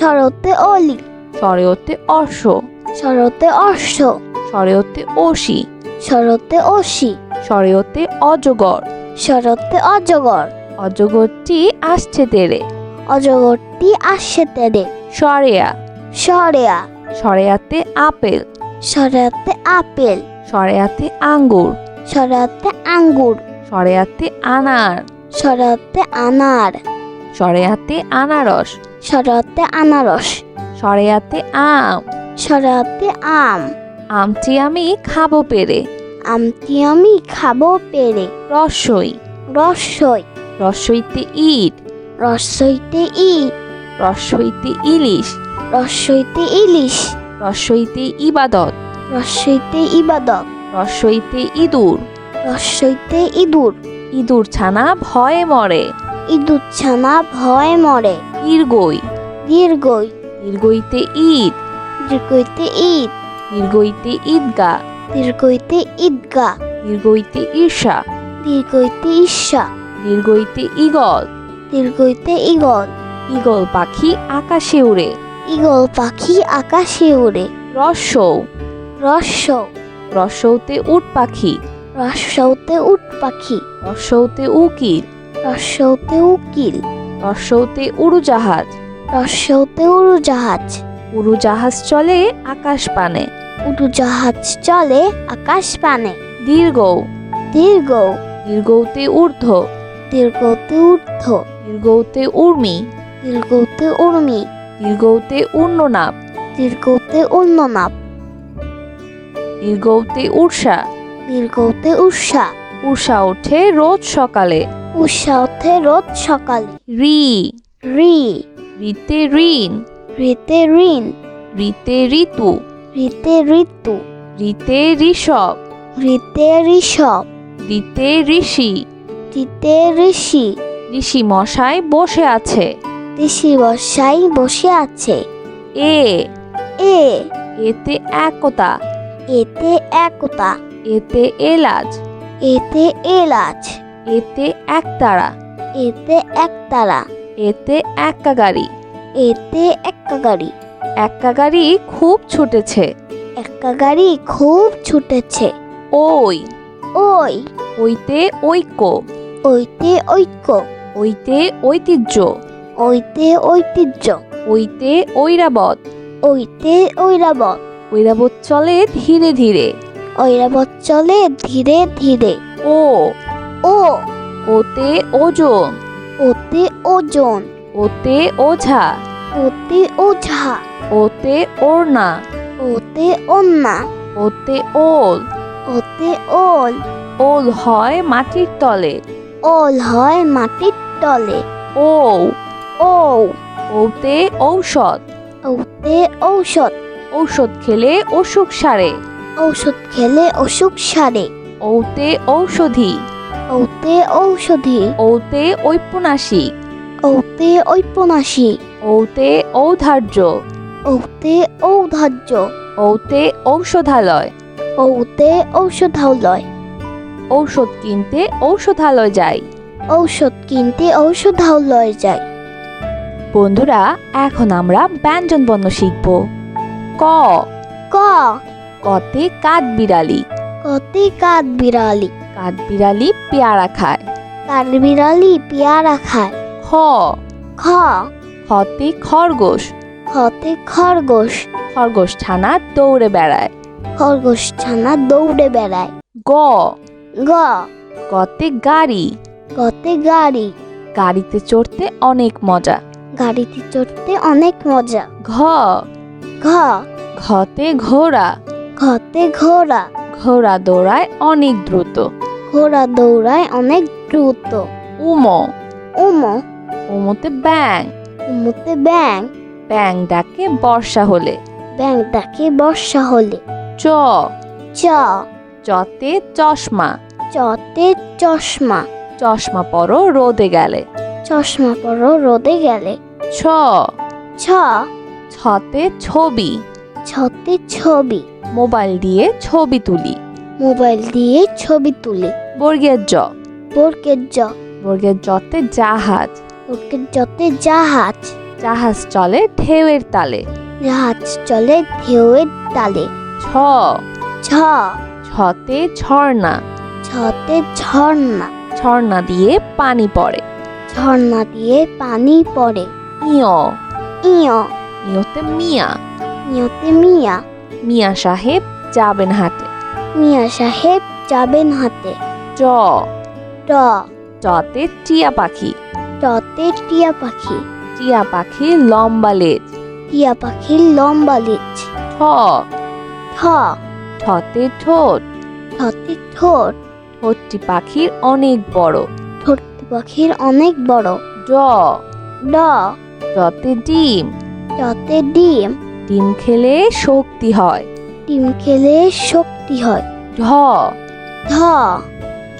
সরতে অলি। স্বরীয়তে অর্শ। সরতে অর্শ। স্বরীয়তে অসি সরতে অসি স্বরীয়তে অজগর। সরতে অজগর। অজগরটি আসছে তেরে। অজগরটি আসছে তেরে। সরেয়া। সরেয়া। সরেয়াতে আপেল। সরাতে আপেল। সরেয়াতে আঙ্গুর। সরাতে আঙ্গুর। সরেয়াতে আনার। সরাতে আনার। সরেয়াতে আনারস। সরাতে আনারস। সরেয়াতে আম। সরাতে আম। আমটি আমি খাব পেরে। আমটি আমি খাব পেরে। রসই। রসই। রসইতে ইট। রসইতে ইট। রসইতে ইলিশ। রসইতে ইলিশ। রসইতে ইবাদত। রসইতে ইবাদত। রসইতে ইঁদুর। রসইতে ইঁদুর। ইঁদুর ছানা ভয়ে মরে। ইঁদুর ছানা ভয় মরে। দীর্ঘই। দীর্ঘই। দীর্ঘইতে ঈদ। দীর্ঘইতে ঈদ। দীর্ঘইতে ঈদগা দীর্ঘইতে ঈদগা দীর্ঘইতে ঈর্ষা। দীর্ঘইতে ঈর্ষা। দীর্ঘইতে ইগল দীর্ঘইতে ইগল ইগল পাখি আকাশে উড়ে। ইগল পাখি আকাশে উড়ে। রসৌ রস্য রসৌতে উট পাখি। রস্যতে উট পাখি। রসৌতে উকিল। রস্যতে উকিল। রসৌতে উড়োজাহাজ। রস্যতে উড়োজাহাজ। উড়োজাহাজ চলে আকাশ পানে। উড়োজাহাজ চলে আকাশ পানে। দীর্ঘ দীর্ঘ দীর্ঘতে ঊর্ধ্ব। দীর্ঘতে ঊর্ধ্ব। দীর্ঘতে উর্মি। দীর্ঘতে উর্মি। দীর্ঘতে উর্ণনাপ দীর্ঘতে উন্ননাপ। দীর্ঘতে উর্ষা দীর্ঘতে উষা উষা ওঠে রোজ সকালে। ওঠে রোজ সকালে। রি। রি। রিতে ঋণ। রিতে ঋণ। রিতে ঋতু। রিতে ঋতু। রিতে ঋষভ। রিতে ঋষভ। রিতে ঋষি। রিতে ঋষি। ঋষি মশাই বসে আছে। ঋষি মশাই বসে আছে। এ। এ। এতে একতা। এতে একতা। এতে এলাচ। এতে এলাচ। এতে একতারা এতে একতারা এতে এক্কা গাড়ি। এতে এক্কা গাড়ি। এক্কা গাড়ি খুব ছুটেছে। এক্কা গাড়ি খুব ছুটেছে। ওই। ওই। ওইতে ঐক্য। ওইতে ঐক্য। ওইতে ঐতিহ্য। ওইতে ঐতিহ্য। ওইতে ঐরাবত ওইতে ঐরাবত ঐরাবত চলে ধীরে ধীরে। ঐরাবত চলে ধীরে ধীরে। ও। ও ওতে ওজন। ওতে ওজন। ওতে ওঝা। ওতে ওঝা। ওতে ওড়না। ওতে অন্না ওতে ওল। ওতে ওল। ওল হয় মাটির তলে। ওল হয় মাটির তলে। ও ও ওতে ঔষধ। ওতে ঔষধ। ঔষধ খেলে অসুখ সারে। ঔষধ খেলে অসুখ সারে। ওতে ঔষধি। ওতে ঔষধি। ওতে ঔপন্যাসিক। ওতে ঔপন্যাসী ওতে ঔধার্য। ওতে ঔধার্য। ওতে ঔষধালয়। ওতে ঔষধালয়। ঔষধ কিনতে ঔষধালয় যাই ঔষধ কিনতে ঔষধালয় যায়। বন্ধুরা এখন আমরা ব্যঞ্জন বর্ণ শিখব। ক। ক। কতে কাঠ বিড়ালি কতে কাঠ বিড়ালি কাঠ বিড়ালি পেয়ারা খায়। কাঠ বিড়ালি পেয়ারা খায়। খ। খ। খতে খরগোশ। খতে খরগোশ। খরগোশ ছানা দৌড়ে বেড়ায়। খরগোশ ছানা দৌড়ে বেড়ায়। গ। গ। গতে গাড়ি। গতে গাড়ি। গাড়িতে চড়তে অনেক মজা। গাড়িতে চড়তে অনেক মজা। ঘ। ঘ। ঘতে ঘোড়া। ঘতে ঘোড়া। ঘোড়া দৌড়ায় অনেক দ্রুত। ঘোড়া দৌড়ায় অনেক দ্রুত। উম। উম। উমতে ব্যাং উমতে ব্যাং ব্যাং ডাকে বর্ষা হলে। ব্যাং ডাকে বর্ষা হলে। চ। চ। চতে চশমা। চতে চশমা। চশমা পরো রোদে গেলে। চশমা পরো রোদে গেলে। ছ। ছ। ছতে ছবি। ছতে ছবি। মোবাইল দিয়ে ছবি তুলি। মোবাইল দিয়ে ছবি তুলি। বর্গের জ বর্গের জ বর্গের জতে জাহাজ। বর্গের জতে জাহাজ। জাহাজ চলে ঢেউয়ের তালে। জাহাজ চলে ঢেউয়ের তালে। ছ ছ ছতে ঝর্ণা। ছতে ঝর্ণা। ঝর্ণা দিয়ে পানি পড়ে। ঝর্ণা দিয়ে পানি পড়ে। ইয়। ইয়। ইয়তে মিয়া। ইয়তে মিয়া। মিয়া সাহেব যাবেন হাটে। মিয়া সাহেব যাবেন হাতে চ। ট। চতে টিয়া পাখি। টতে টিয়া পাখি। টিয়া পাখি লম্বা লেজ। টিয়া পাখির লম্বা লেজ। ঠ। ঠ। ঠতে ঠোঁট। ঠতে ঠোঁট। ঠোঁটটি পাখির অনেক বড়। ঠোঁটটি পাখির অনেক বড়। ড। ড ডতে ডিম। টতে ডিম। ডিম খেলে শক্তি হয়। ডিম খেলে শক্তি হয়। ঢ ধ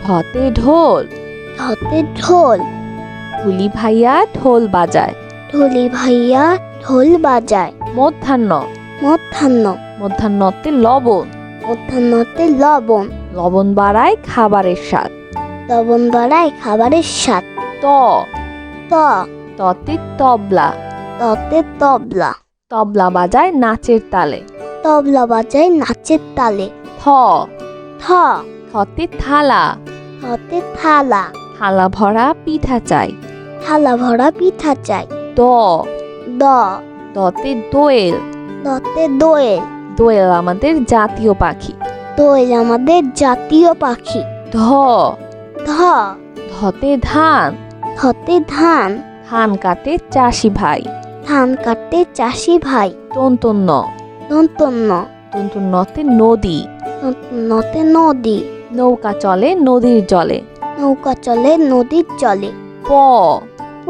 ঢতে ঢোল। ধতে ঢোল। ঢুলি ভাইয়া ঢোল বাজায়। ঢোলি ভাইয়া ঢোল বাজায়। মধ্যাহ্ন। মধ্যাহ্ন। মধ্যাহ্নতে লবণ। মধ্যাহ্নতে লবণ। লবণ বাড়ায় খাবারের স্বাদ। লবণ বাড়ায় খাবারের স্বাদ। ত। ত। ততে তবলা। ততে তবলা। তবলা বাজায় নাচের তালে। তবলা বাজায় নাচের তালে। থ। থ। থতে থালা। থতে থালা। থালা ভরা পিঠা চাই। থালা ভরা পিঠা চাই। দ। দ। দতে দোয়েল। দতে দোয়েল। দোয়েল আমাদের জাতীয় পাখি। দোয়েল আমাদের জাতীয় পাখি। ধ। ধ। ধতে ধান। ধতে ধান। ধান কাটে চাষি ভাই। ধান কাটতে চাষি ভাই। তন্তন্য দন্তন্য তন্তন্যতে নদী। নতে নদী। নৌকা চলে নদীর জলে। নৌকা চলে নদীর চলে প। প।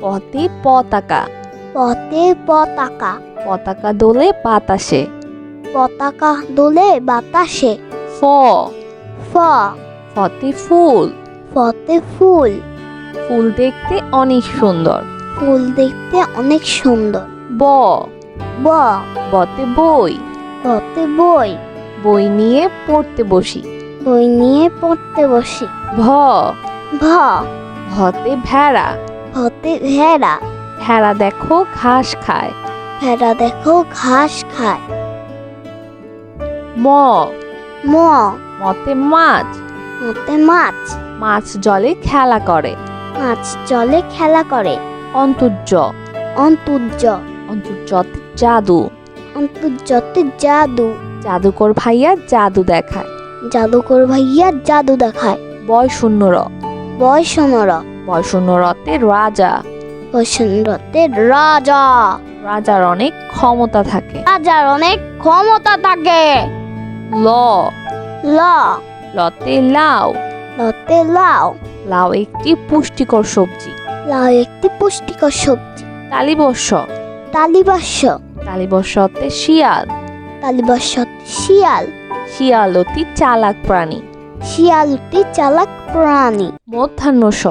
পতে পতাকা। পথে পতাকা। পতাকা দোলে বাতাসে। পতাকা দোলে বাতাসে। ফ। ফ। ফতে ফুল। ফতে ফুল। ফুল দেখতে অনেক সুন্দর। ফুল দেখতে অনেক সুন্দর। ব। ব। বতে বই। ফতে বই। বই নিয়ে পড়তে বসি। বই নিয়ে পড়তে বসি। ভ। ভ। ভতে ভেড়া। ফতে ভেড়া। ভেড়া দেখো ঘাস খায়। ভেড়া দেখো ঘাস খায়। ম। ম। মতে মাছ। মতে মাছ। মাছ জলে খেলা করে। মাছ জলে খেলা করে। অন্তর্য। অন্তুর্য। অন্তর্যতে জাদু। অন্তর্যতে জাদু। জাদুকর ভাইয়া জাদু দেখায়। জাদুকর ভাইয়া জাদু দেখায়। বয় শূন্য র। বয় শূন্য র। বয় শূন্য রতে রাজা। বসন্ততে রাজা। রাজার অনেক ক্ষমতা থাকে। রাজার অনেক ক্ষমতা থাকে। ল। ল। লতে লাউ। লতে লাউ। লাউ একটি পুষ্টিকর সবজি। লাউ একটি পুষ্টিকর সবজি। তালিবর্ষ। তালিবাস্য তালিবর্ষতে শিয়াল। তালিবাস্যতে শিয়াল। শিয়াল অতি চালাক প্রাণী। শিয়ালটি চালাক প্রাণী। মধ্যাহ্ন স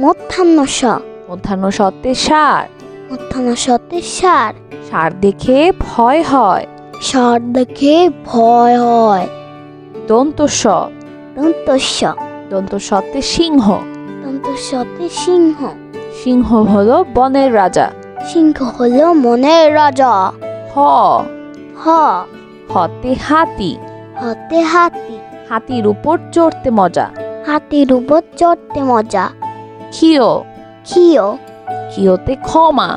মধ্যাহ্ন স মধ্যাহ্ন সতে সার। মধ্যাহ্ন সতে সার। সার দেখে ভয় হয়। সার দেখে ভয় হয়। দন্ত স দন্তস্য দন্ত সতে সিংহ। দন্তস্যতে সিংহ। সিংহ হলো বনের রাজা। সিংহ হলো মনের রাজা। হ। হ। হতে হাতি। হতে হাতি। হাতির উপর চড়তে মজা। হাতির উপর চড়তে মজা। ক্ষিয় ক্ষিয় ক্ষিয়তে ক্ষমা।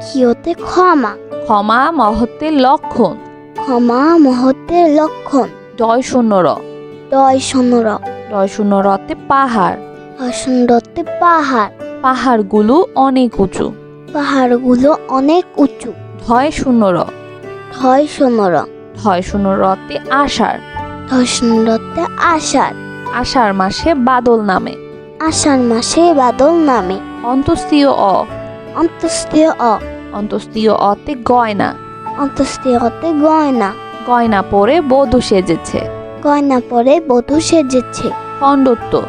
ক্ষিয়তে ক্ষমা। ক্ষমা মহত্বের লক্ষণ। ক্ষমা মহত্বের লক্ষণ। ডয় শূন্য র। দয় র। ডয় শূন্য রতে পাহাড়। অসুন্দরতে পাহাড়। পাহাড়গুলো অনেক উঁচু। পাহাড়গুলো অনেক উঁচু। ধয় শূন্য র। ধয় র। ধয় শূন্য রতে আষাঢ়। ধয় আষাঢ়। আষাঢ় মাসে বাদল নামে। আষাঢ় মাসে বাদল নামে। অন্তস্তীয় অ। অন্তস্তীয় অ। অন্তস্তীয় অতে গয়না। অন্তস্তীয়তে গয়না। গয়না পরে বধূ সেজেছে। গয়না পরে বধূ সেজেছে। খণ্ডত্ব।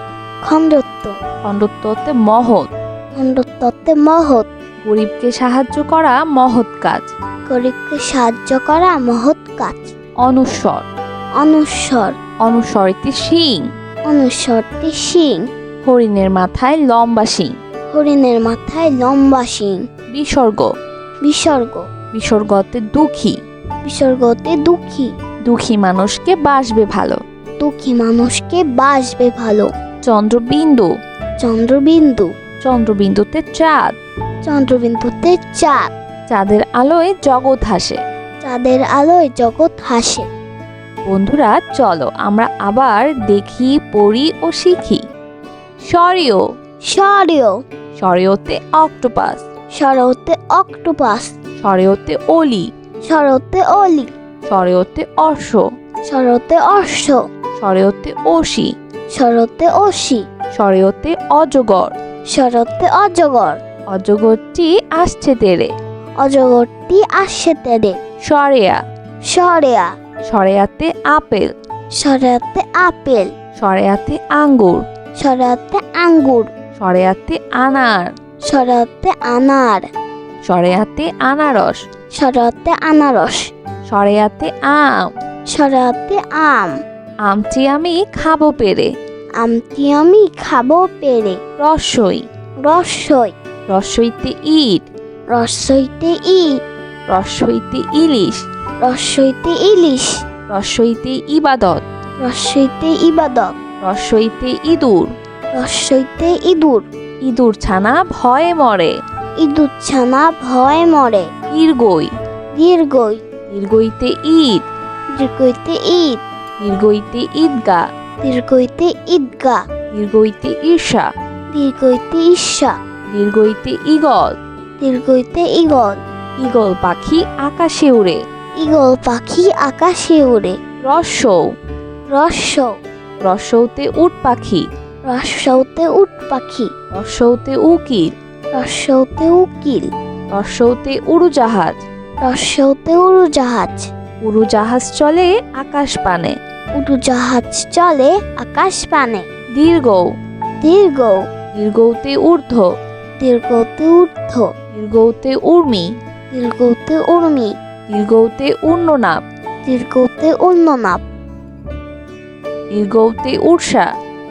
খণ্ডত্ব। খণ্ডত্বতে মহৎ। খণ্ডত্বতে মহৎ। গরিবকে সাহায্য করা মহৎ কাজ। গরিবকে সাহায্য করা মহৎ কাজ। অনুস্বর অনুস্বর অনুস্বরটি শিং। অনুস্বরটি শিং। হরিণের মাথায় লম্বা শিং। হরিণের মাথায় লম্বা শিং। বিসর্গ। বিসর্গ। বিসর্গতে দুঃখী। বিসর্গতে দুঃখী। দুঃখী মানুষকে বাসবে ভালো। দুঃখী মানুষকে বাসবে ভালো। চন্দ্রবিন্দু। চন্দ্রবিন্দু। চন্দ্রবিন্দুতে চাঁদ। চন্দ্রবিন্দুতে চাঁদ। চাঁদের আলোয় জগৎ হাসে। চাঁদের আলোয় জগৎ হাসে। বন্ধুরা চলো আমরা আবার দেখি পড়ি ও শিখি। স্বরীয় সরেও। স্বরীয়তে অক্টোপাস। শরতে অক্টোপাস। স্বরীয়তে অলি। শরতে অলি। স্বরীয়তে অর্শ শরতে অর্শ স্বরীয়তে অসি শরতে অসি স্বরীয়তে অজগর। শরতে অজগর। অজগরটি আসছে তেরে। অজগরটি আসছে তেরে। সরেয়া। সরেয়া। সরেয়াতে আপেল। সরেয়াতে আপেল। সরেয়াতে আঙ্গুর। সরেয়াতে আঙ্গুর। সরেয়াতে আনার। সরেয়াতে আনার। সরেয়াতে আনারস। সরেয়াতে আনারস। সরেয়াতে আম। সরেয়াতে আম। আমটি আমি খাব পেরে। আমটি আমি খাব পেরে। রসই। রসই। রসইতে ইট। রসইতে ইট। রসইতে ইলিশ। রসইতে ইলিশ। রসইতে ইবাদত। রসইতে ইবাদত। রসইতে ইঁদুর। রসইতে ইঁদুর। ইঁদুর ছানা ভয়ে মরে। ইঁদুর ছানা ভয় মরে। দীর্ঘই দীর্ঘই দীর্ঘইতে ঈদ। দীর্ঘইতে ঈদ। দীর্ঘইতে ঈদগা দীর্ঘইতে ঈদগা দীর্ঘইতে ঈর্ষা। দীর্ঘইতে ঈর্ষা। দীর্ঘইতে ইগল দীর্ঘইতে ইগল ইগল পাখি আকাশে উড়ে। ইগল পাখি আকাশে উড়ে। রসৌ রস্য রসৌতে উট পাখি। রস্যতে উট পাখি। রসৌতে উকিল। রস্যতে উকিল। রস্যৌতে উড়োজাহাজ। রস্যতে উড়োজাহাজ। উড়োজাহাজ চলে আকাশ পানে। উড়োজাহাজ চলে আকাশ পানে। দীর্ঘ দীর্ঘ দীর্ঘতে ঊর্ধ্ব। দীর্ঘতে ঊর্ধ্ব। দীর্ঘতে উর্মি। দীর্ঘতে উর্মি। দীর্ঘতে উন্ননাপ দীর্ঘতে উন্ননাপ দীর্ঘতে উর্ষা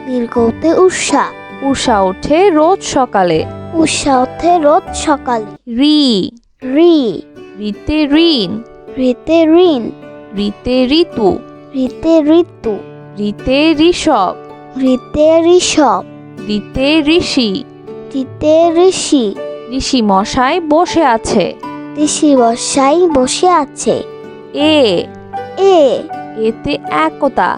দীর্ঘতে উষা উষা ওঠে রোজ সকালে। উষা ওঠে রোজ সকালে। রি। রি। রিতে ঋণ। রিতে ঋণ। রিতে ঋতু। রিতে ঋতু। রিতে ঋষভ। রিতে ঋষভ। রিতে ঋষি। রিতে ঋষি। ঋষি মশাই বসে আছে। ঋষি বসাই বসে আছে। এ। এ। এতে একতা।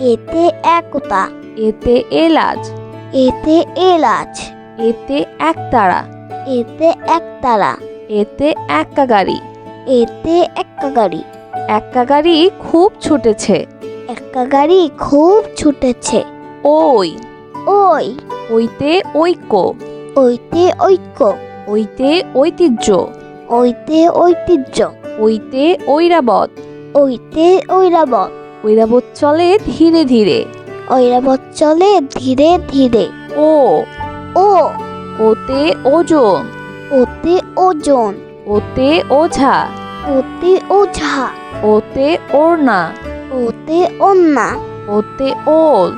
এতে একতা। এতে এলাচ। এতে এলাচ। এতে একতারা। এতে একতারা। এতে এক্কা গাড়ি এতে এক্কা গাড়ি এক্কা গাড়ি খুব ছুটেছে। এক্কা গাড়ি খুব ছুটেছে। ওই। ওই। ওইতে ঐক্য। ওইতে ঐক্য। ওইতে ঐতিহ্য। ওইতে ঐতিহ্য। ওইতে ঐরাবত ওইতে ঐরাবত ঐরাবত চলে ধীরে ধীরে। ঐরাবত চলে ধীরে ধীরে। ও। ও। ওতে ওজন। ওতে ওজন। ওতে ওঝা। ওতে ওঝা। ওতে ওড়না। ওতে অন্না ওতে ওল।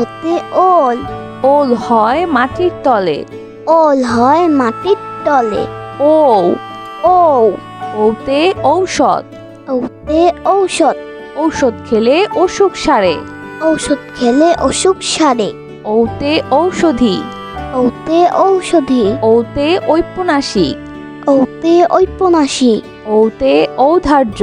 ওতে ওল। ওল হয় মাটির তলে। ওল হয় মাটির তলে। ও। ওতে ঔষধ। ওতে ঔষধ। ঔষধ খেলে অসুখ সারে। ঔষধ খেলে অসুখ সারে। ওতে ঔষধি। ওতে ঔষধি। ওতে ঔপন্যাসিক ওতে ঔপন্যাসী। ওতে ঔধার্য।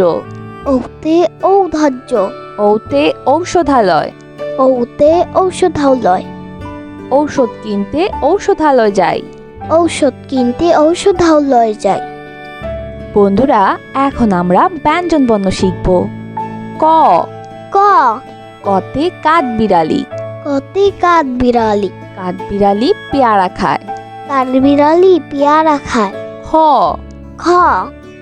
ওতে ঔধার্য। ওতে ঔষধালয়। ওতে ঔষধালয়। ঔষধ কিনতে ঔষধালয় যাই ঔষধ কিনতে ঔষধালয় যায়। বন্ধুরা এখন আমরা ব্যঞ্জন বর্ণ শিখব। ক। ক। কতে কাঠ বিড়ালি। কতে কাঠ বিড়ালি। কাঠ বিড়ালি পেয়ারা খায়। কাঠ বিড়ালি পেয়ারা খায়। খ। খ।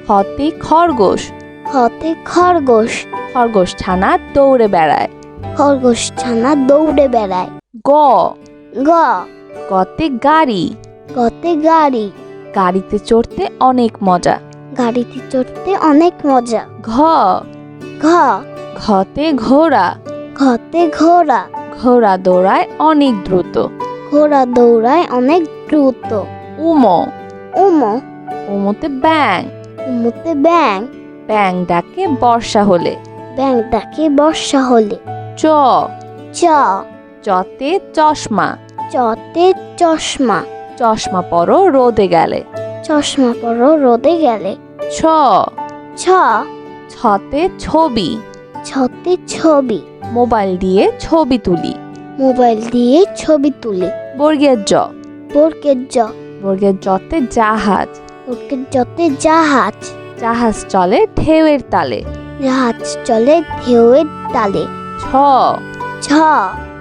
খতে খরগোশ। খতে খরগোশ। খরগোশ ছানা দৌড়ে বেড়ায়। খরগোশ ছানা দৌড়ে বেড়ায়। গ। গ। গতে গাড়ি। গতে গাড়ি। গাড়িতে চড়তে অনেক মজা। গাড়িতে চড়তে অনেক মজা। ঘ। ঘ। ঘতে ঘোড়া। ঘতে ঘোড়া। ঘোড়া দৌড়ায় অনেক দ্রুত। ঘোড়া দৌড়ায় অনেক দ্রুত। উম। উম। উমতে ব্যাং উমতে ব্যাং ব্যাং ডাকে বর্ষা হলে। ব্যাং ডাকে বর্ষা হলে। চ। চ। চতে চশমা। চতে চশমা। চশমা পরো রোদে গেলে। চশমা পরো রোদে গেলে। ছ। ছ। ছতে ছবি। ছতে ছবি। মোবাইল দিয়ে ছবি তুলি। মোবাইল দিয়ে ছবি তুলি। বর্গের জ। বর্গের জ। বর্গের জতে জাহাজ। বর্গের জতে জাহাজ। জাহাজ চলে ঢেউয়ের তালে। জাহাজ চলে ঢেউয়ের তালে। ছ। ছ।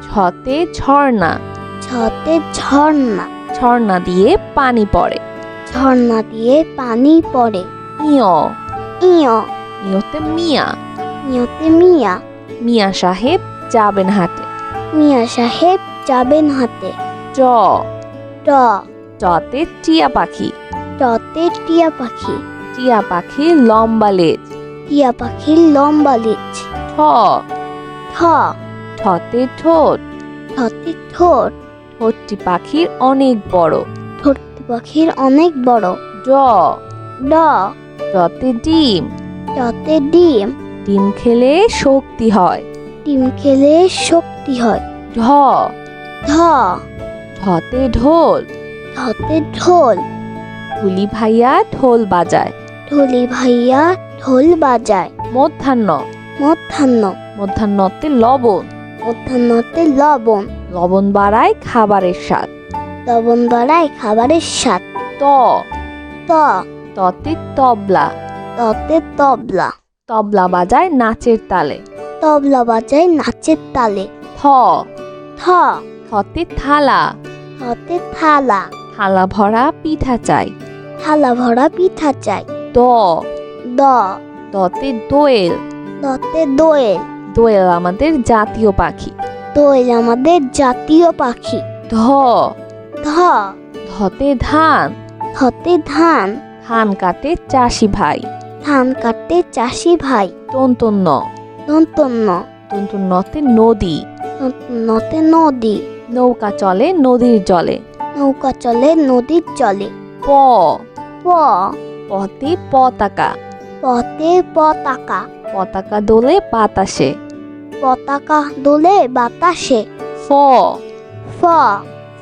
ছতে ঝর্ণা। ছতে ঝর্ণা। ঝর্ণা দিয়ে পানি পড়ে। ঝর্ণা দিয়ে পানি পড়ে। ইয়। ইয়। ইয়তে মিয়া। ইয়তে মিয়া। মিয়া সাহেব যাবেন হাটে মিয়া সাহেব যাবেন হাতে। চ ট চতে টিয়া পাখি। টতে টিয়া পাখি। টিয়া পাখির লম্বা লেজ। টিয়া পাখির লম্বা লেজ। ঠ। ঠ। ঠতে ঠোঁট। ঠতে ঠোঁট। ঠোঁটটি পাখির অনেক বড়। পাখির অনেক বড়। ড। ড। ডতে ডিম। ডতে ডিম। ডিম খেলে শক্তি হয়। ডিম খেলে শক্তি হয়। ঢ। ধ ঢতে ঢোল। ধতে ঢোল। ঢুলি ভাইয়া ঢোল বাজায়। ঢোলি ভাইয়া ঢোল বাজায়। মধ্যাহ্ন। মধ্যাহ্ন। মধ্যাহ্নতে লবণ। মধ্যাহ্নতে লবণ। লবণ বাড়ায় খাবারের স্বাদ। লবণ বাড়ায় খাবারের স্বাদ। ত। ত। ততে তবলা। ততে তবলা। তবলা বাজায় নাচের তালে। তবলা বাজায় নাচের তালে। থ। থ। থতে থালা। থতে থালা। থালা ভরা পিঠা চাই। থালা ভরা পিঠা চাই। দ। দ। দতে দোয়েল। দতে দোয়েল। দোয়েল আমাদের জাতীয় পাখি। দোয়েল আমাদের জাতীয় পাখি। ধ। ধ। ধতে ধান। ধতে ধান। ধান কাটে চাষি ভাই। ধান কাটতে চাষি ভাই। তন্তন্য দন্তন্য তন্তন্যতে নদী। নতে নদী। নৌকা চলে নদীর জলে। নৌকা চলে নদীর চলে প। প। পতে পতাকা। পথে পতাকা। পতাকা দোলে বাতাসে। পতাকা দোলে বাতাসে। ফ। ফ।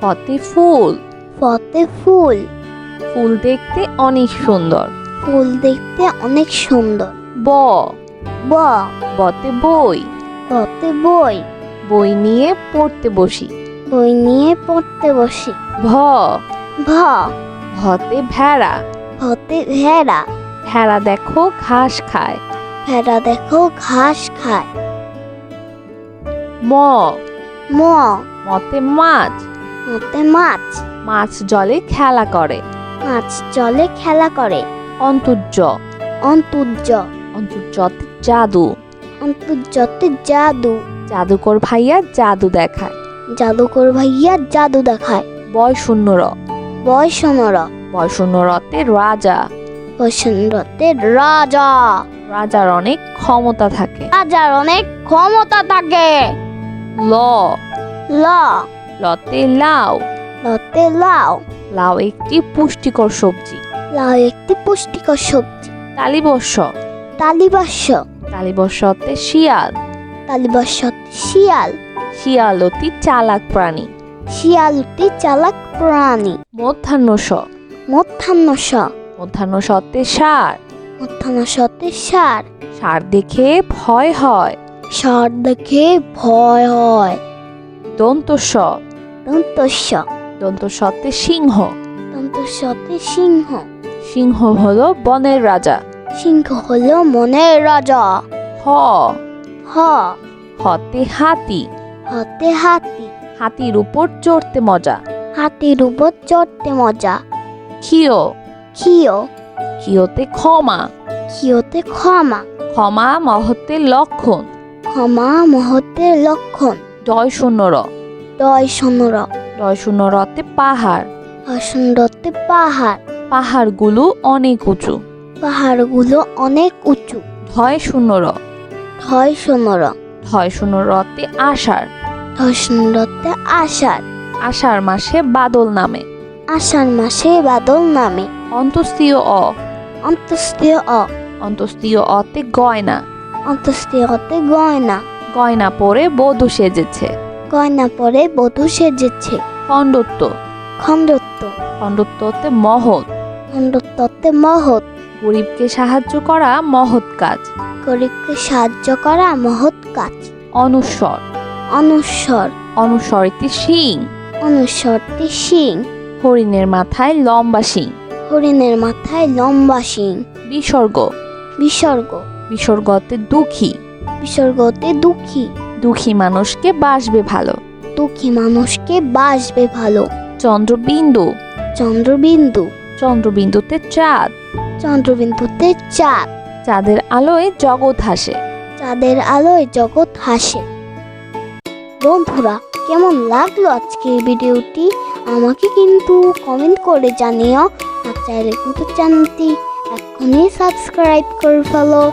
ফতে ফুল। ফতে ফুল। ফুল দেখতে অনেক সুন্দর। ফুল দেখতে অনেক সুন্দর। ব। ব। বতে বই। ফতে বই। বই নিয়ে পড়তে বসি। বই নিয়ে পড়তে বসি। ভ। ভ। ভতে ভেড়া। ফতে ভেড়া। ভেড়া দেখো ঘাস খায়। ভেড়া দেখো ঘাস খায়। ম। ম। মতে মাছ। মতে মাছ। মাছ জলে খেলা করে। মাছ জলে খেলা করে। অন্তর্য। অন্তুর্য। অন্তর্যতে জাদু। অন্তর্যতে জাদু। জাদুকর ভাইয়া জাদু দেখায়। জাদুকর ভাইয়া জাদু দেখায়। বয় শূন্য র বয়সনর বয় শূন্য রতে রাজা। বসন্ততে রাজা। রাজার অনেক ক্ষমতা থাকে। রাজার অনেক ক্ষমতা থাকে। ল। ল। লতে লাউ। লতে লাউ। লাউ একটি পুষ্টিকর সবজি। লাউ একটি পুষ্টিকর সবজি। তালিবর্ষ। তালিবাস্য তালিবর্ষতে শিয়াল। তালিবাস্যতে শিয়াল। শিয়াল অতি চালাক প্রাণী। শিয়ালটি চালাক প্রাণী। মধ্যাহ্ন স মধ্যাহ্ন স মধ্যাহ্ন সতে সার। মধ্যাহ্ন সতে সার। সার দেখে ভয় হয়। সার দেখে ভয় হয়। দন্ত স দন্তস্য দন্ত সতে সিংহ। দন্তস্যতে সিংহ। সিংহ হলো বনের রাজা। সিংহ হলো মনের রাজা। হ। হ। হতে হাতি। হতে হাতি। হাতির উপর চড়তে মজা। হাতির উপর চড়তে মজা। খিও খিও কিয়তে ক্ষমা। কিয়তে ক্ষমা। ক্ষমা মহত্বের লক্ষণ। ক্ষমা মহত্বের লক্ষণ। জয় শূন্য র দয় সনর ডয় শূন্য রতে পাহাড়। অসুন্দরতে পাহাড়। পাহাড়গুলো অনেক উঁচু। পাহাড়গুলো অনেক উঁচু। ধয় শূন্য র। ধয় সনর ধয় শূন্য রতে আষাঢ়। সুন্দরতে আষাঢ়। আষাঢ় মাসে বাদল নামে। আষাঢ় মাসে বাদল নামে। অন্তস্তীয় অ। অন্তস্তীয় অ। অন্তস্তীয় অতে গয়না। অন্তস্তীয়তে গয়না। গয়না পরে বধূ সেজেছে। গয়না পরে বধূ সেজেছে। খণ্ডত্ব। খণ্ডত্ব। খণ্ডত্বতে মহৎ। খণ্ডত্বতে মহৎ। গরিবকে সাহায্য করা মহৎ কাজ। গরিবকে সাহায্য করা মহৎ কাজ। অনুস্বর। অনুস্বর। অনুস্বরিতে শিং। অনুস্বরটি শিং। হরিণের মাথায় লম্বা শিং। হরিণের মাথায় লম্বা শিং। বিসর্গ। বিসর্গ। বিসর্গতে দুঃখী। বিসর্গতে দুঃখী। দুঃখী মানুষকে বাসবে ভালো। দুঃখী মানুষকে বাসবে ভালো। চন্দ্রবিন্দু। চন্দ্রবিন্দু। চন্দ্রবিন্দুতে চাঁদ। চন্দ্রবিন্দুতে চাঁদ। চাঁদের আলোয় জগৎ হাসে। চাঁদের আলোয় জগৎ হাসে। বন্ধুরা কেমন লাগল আজকের ভিডিওটি? আমাকে কিন্তু কমেন্ট করে জানিও। আর চাইলে কিন্তু চ্যানেলটি এখনই সাবস্ক্রাইব করে ফেলো।